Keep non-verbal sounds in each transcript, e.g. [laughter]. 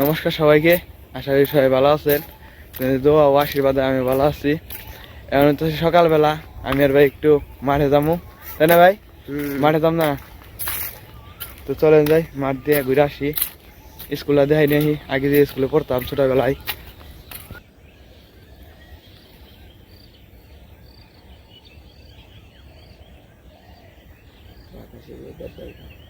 নমস্কার সবাইকে। আশা করি সবাই ভালো আছেন। দোয়া ও আশীর্বাদে আমি ভালো আছি। এখন তো সকালবেলা আমি আর ভাই একটু মাঠে যাব তাই না ভাই? মাঠে যাম না? তো চলেন যাই মাঠ দিয়ে ঘুরে আসি। স্কুলে দেখাই নিয়ে আগে যে স্কুলে পড়তাম ছোটবেলায়। তো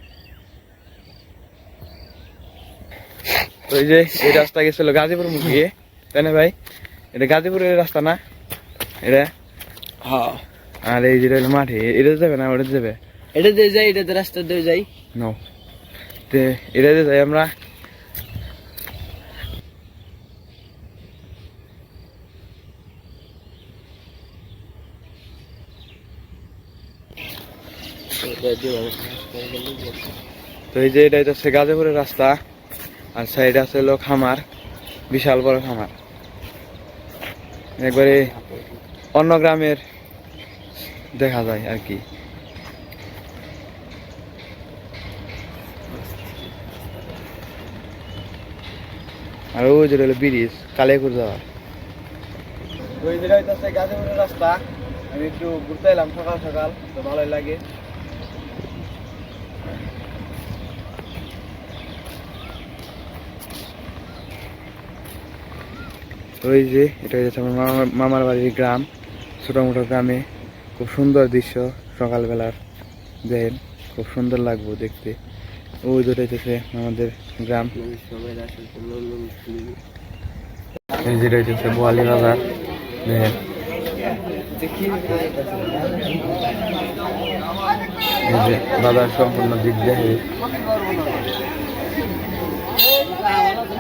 এই যে এই রাস্তা গেছিল গাজীপুর মুখে তাই না ভাই? এটা গাজীপুরের রাস্তা না? এটা? হ্যাঁ। আর এই যেটা হলো মাঠে এটা যাবে না ওটা যাবে? এটা দিয়ে যাই এটা দিয়ে রাস্তা দিয়ে যাই। নো তে এটা যে যাই আমরা। তো এই যে এটা হচ্ছে গাজীপুরের রাস্তা। আর সাইডে আছে হলো খামার, বিশাল বড় খামার। একবারে অন্য গ্রামের দেখা যায় আর কি। আর ওই যে হলো ব্রিজ কালেকুর যাওয়ার। ওই গাজীপুরের রাস্তা, আমি একটু ঘুরতে এলাম সকাল সকাল, তো ভালোই লাগে। ওই যে এটা হচ্ছে আমার মামার বাড়ির গ্রাম ছোটো মোটো গ্রামে। খুব সুন্দর দৃশ্য সকালবেলার। দেখেন খুব সুন্দর লাগবো দেখতে। ওই দুটো হচ্ছে আমাদের গ্রাম। এই যেটা হচ্ছে বোয়ালি বাজার। দেখেন বাজার সম্পূর্ণ দিক দেখে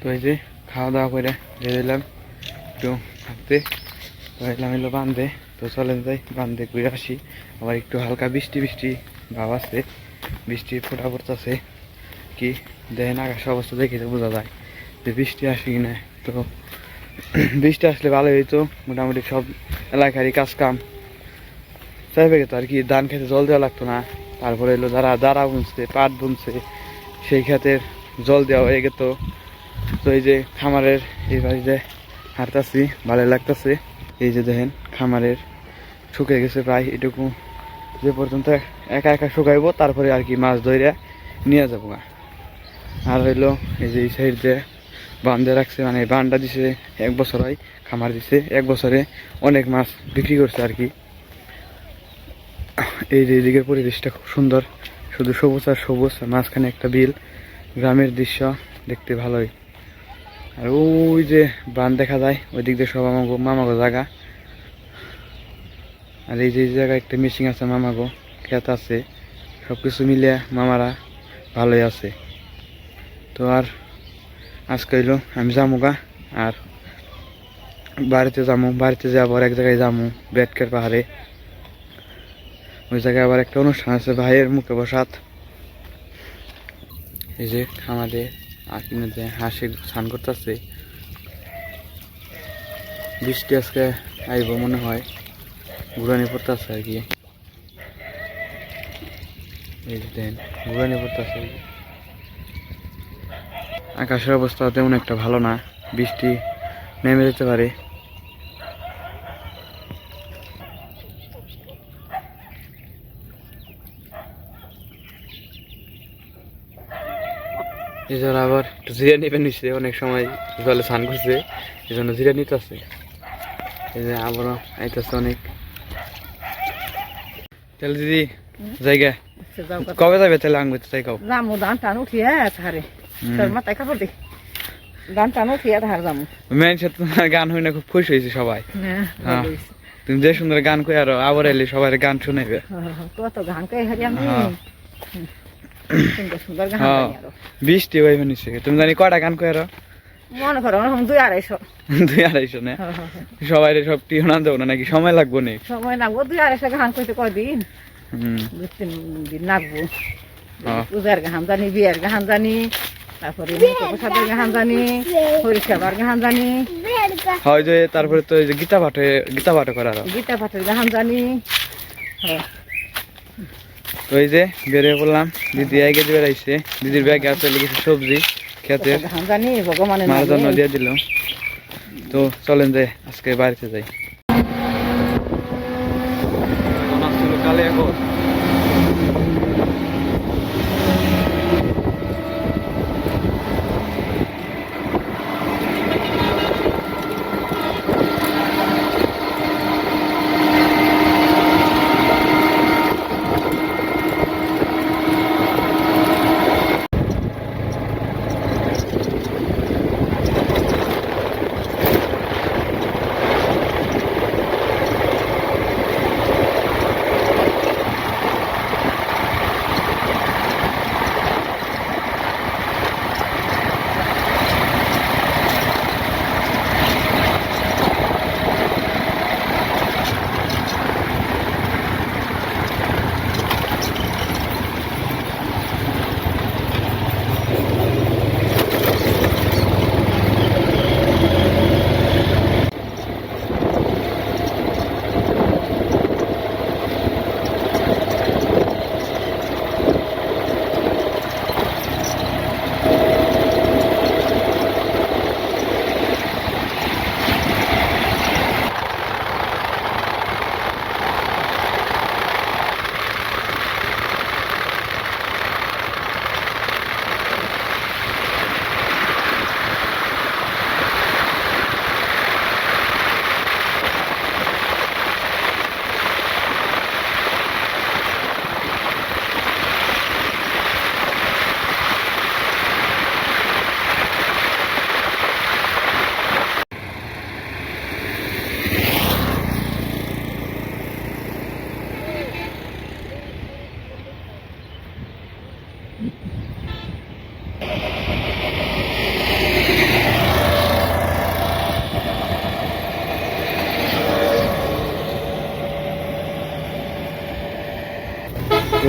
তো এই যে খাওয়া দাওয়া করে দিয়ে দিলাম একটু হাঁটতে। তো এলাম এলো বান্ধে তো চলেন যাই বান্ধে ঘুরে আসি। আবার একটু হালকা বৃষ্টি বৃষ্টি ভাব আছে। বৃষ্টি ফোটা পড়তেছে। কি দেখেন আকাশ অবস্থা দেখে তো বোঝা যায় যে বৃষ্টি আসে কি না। তো [clears throat] বৃষ্টি আসলে ভালো হইতো। মোটামুটি সব এলাকারই কাজ কাম চাইবে তো আর কি, ধান খেতে জল দেওয়া লাগতো না। তারপরে এলো যারা দাঁড়া বুনছে, পাট বুনছে, সেই ক্ষেতের জল দেওয়া হয়ে গেত। তো এই যে খামারের এই বাড়িতে হাঁটতাছি ভালো লাগতেছে। এই যে দেখেন, খামারের শুকিয়ে গেছে প্রায় এটুকু। যে পর্যন্ত একা একা শুকাইবো, তারপরে আর কি মাছ ধরে নিয়ে যাব গা। আর হইল এই যে এই সাইড বান্ধে রাখছে মানে বানটা দিছে, এক বছর হয়, খামার দিছে, এক বছরে অনেক মাছ বিক্রি করছে আর কি। এই যে এদিকের পরিবেশটা খুব সুন্দর। শুধু সবুজ আর সবুজ মাঝখানে একটা বিল। গ্রামের দৃশ্য দেখতে ভালোই। আর ওই যে বান দেখা যায় ওই দিক দিয়ে সব আমাগো, মামাগো জায়গা। আর এই যে জায়গায় একটা মিশিং আছে মামাগো, খেত আছে। সব কিছু মিলিয়ে মামারা ভালোই আছে। তো আর আজকে হইল, আমি যামুগা, আর বাড়িতে যাব বাড়িতে যাব এক জায়গায় যাব বেটকের পাহাড়ে। ওই জায়গায় আবার একটা অনুষ্ঠান আছে, ভাইয়ের মুখে বসাত এই যে খামারে আর কিনে হাসি স্নান করতেছে। বৃষ্টি আজকে আইব মনে হয়, ঘুরানি পড়তেছে আর কি। দেন, ঘুরানি পড়তেছে আকাশের অবস্থা তেমন একটা ভালো না, বৃষ্টি নেমে যেতে পারে। এই জন্য আবার একটু জিরা নিবে নিচ্ছে অনেক সময় জলে স্নান করছে এই জন্য জিরা নিতে আছে এই যে আবারও আইতেছে অনেক। তাহলে দিদি জায়গা? কবে যাবে তাহলে আঙ্গুর তাই যামু ধান টান উঠিয়ে তোর মাথায় কাপড় দে? ধান টান উঠিয়ে যামু। মেন তোমার গান হই না খুব খুশি হয়েছে সবাই। হ্যাঁ। তো তুমি যে সুন্দর গান কই আরও আবার এলে সবাই গান শুনাইবে। কত গান কে হারি আমি। বৃষ্টি হইবে নিশ্চয় তুমি জানি কয়টা গান কই আরও মনে করো দুই আড়াইশো। দুই আড়াইশো না? হ্যাঁ, হ্যাঁ, হ্যাঁ। সবাই সব টিউন দেবো না নাকি? সময় লাগবো নি? সময় লাগবো দুই আড়াইশো গান করতে কয়দিন? হুম। দুই তিন দিন লাগবো। হ্যাঁ। পূজার গান জানি বিয়ের গান জানি তারপরে প্রসাদের গান জানি গান জানি। হয় যে তারপরে তো গীতা পাঠে গীতা পাঠ করার। গীতা পাঠের গান জানি। হ্যাঁ। এই যে বেরিয়ে পড়লাম। দিদি আগে বেড়াইছে। দিদির ব্যাগে আছে লিখেছে সবজি খেতে মার জন্য দিয়ে দিল। তো চলেন যে, আজকে বাড়িতে যাই। কালে এখন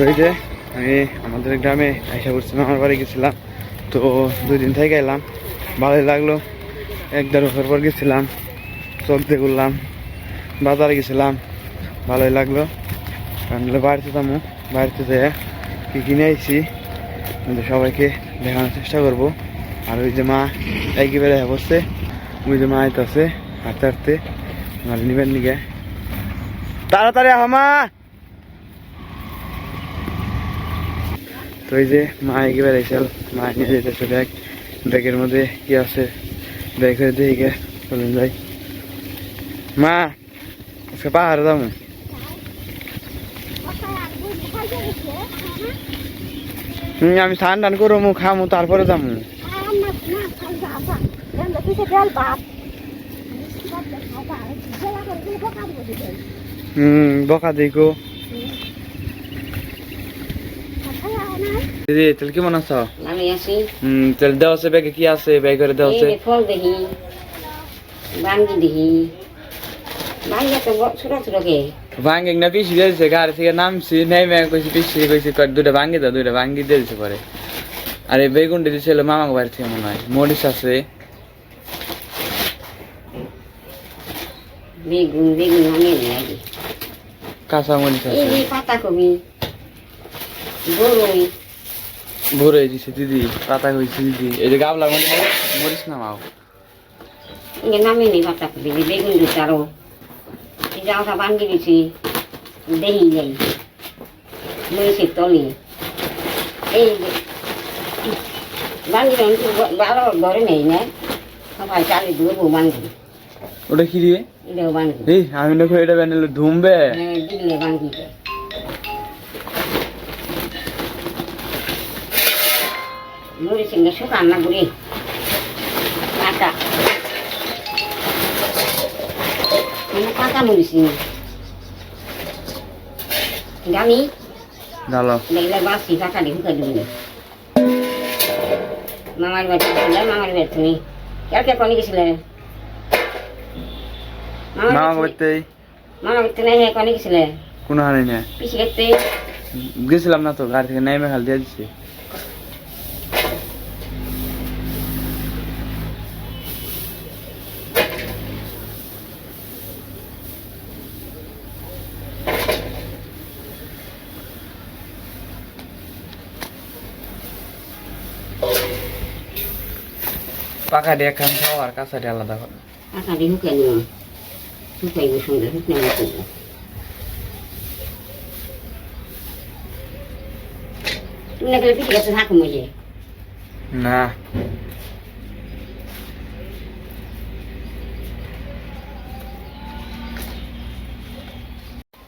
এই যে আমি আমাদের গ্রামে আইসা করছিলাম আমার বাড়ি গেছিলাম। তো দুই দিন থেকে এলাম ভালোই লাগল। এক দেড় বছর পর গেছিলাম। চোখ দিয়ে ঘুরলাম বাজারে গেছিলাম। ভালোই লাগল। হলো বাড়িতে যাব বাড়িতে যেয়ে কি কিনে আইছি সবাইকে দেখানোর চেষ্টা করব। আর ওই যে মা একই বেড়ে বসছে ওই যে মা আইতাছে হাঁটতে হাঁটতে। আমার নিবেন নিগে তাড়াতাড়ি আহ মা! তো এই যে মা এগিয়ে বেড়াইছিল মা নিয়ে যেতেছে ব্যাগ ব্যাগের মধ্যে কি আছে? ব্যাগ করে দিয়ে গিয়ে চলে যাই। মা, আজকে পাহাড়ে যাব। হুম, আমি স্নান টান করব, খামু, তারপরে যাব। হুম, বকা দেখো। দিদি তাহলে কেমন আছো? আমি আসি হুম তাহলে দেওয়া আছে ব্যাগে কি আছে? ব্যাগ করে দেওয়া আছে। ফল দেখি বাঙ্গি দেখি। ভাঙ্গি না পিসি দিয়েছে গাড়ি থেকে নামছি নেমে কইছি পিসি কইছি দুটা ভাঙ্গি দাও দুটা ভাঙ্গি দিয়ে দিছে পরে। আর এই বেগুনটি মামাকে বাড়ি থেকে মনে হয় মরিচ আছে। বেগুন বেগুন কাঁচা মরিচ আছে। পাতা কবি বড়ই ভরে দিছে দিদি পাতা কইছি দিদি এই যে গাবলার মধ্যে মরিচ নামাও। ইয়ে নামে নি পাতা যে বেগুন দিচ্ছে আরও। এই জামাটা বাঙ্গি দিছি দেহি যাই মরিচের তলি। এই ঘরে নেই না। সবাই চালি ওটা কি দিয়ে? এটাও বাঙ্গি এই আমি দেখো এটা বানালে ধুমবে। হ্যাঁ, দিলে বাঙ্গিতে মরিচের শুকান না বুড়ি কাঁচা। কাঁচা মরিচ গামি ডালো দেখলে বাসি টাকা দিয়ে হুকা দিবি মামার বাড়ি ছিল মামার বাড়ি তুমি কার কে কনে গেছিলে? মামার মা করতে মামা করতে নাই কনে গেছিলে? কোনো হানি না করতে গেছিলাম না তো গাড়ি থেকে নেমে খাল দিয়ে দিচ্ছি পাকা দিয়ে খান খাও আর কাঁচা দিয়ে আলাদা করো টাকা দিয়ে হুকা নিও হুকাইব সুন্দর হুকনে করব তুমি না গেলে পিসি কাছে থাকো মজে না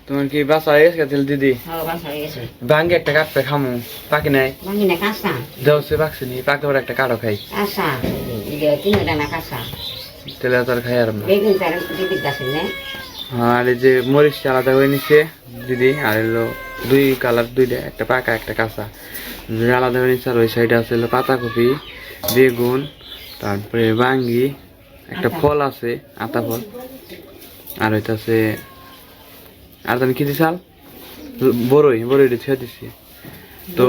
তোমার কি বাসা হয়ে গেছে তেল দিদি হ্যাঁ বাসা হয়ে গেছে ভাঙ্গে একটা কাটতে খামু পাকি নাই ভাঙি না কাঁচা দেও সে পাকছে নি পাকতে পরে একটা কাটো খাই কাঁচা এটা তিন দানা কাঁচা তেলে আর খাই আর না। আর এই যে মরিচ আলাদা করে নিচ্ছে দিদি আর দুই কালার দুইটা একটা পাকা একটা কাঁচা। আলাদা করে নিচ্ছে আর ওই সাইডে আছে হলো পাতাকপি বেগুন তারপরে বাঙ্গি একটা ফল আছে আতা ফল। আর হইতাছে আর তুমি কি দিছাল? বড়ই বড়ইটা ছেড়ে দিচ্ছি তো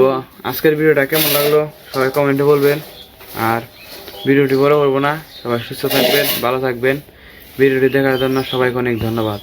আজকের ভিডিওটা কেমন লাগল? সবাই কমেন্টে বলবেন। আর ভিডিওটি বড় করব না। সবাই সুস্থ থাকবেন, ভালো থাকবেন। ভিডিওটি দেখার জন্য সবাইকে অনেক ধন্যবাদ।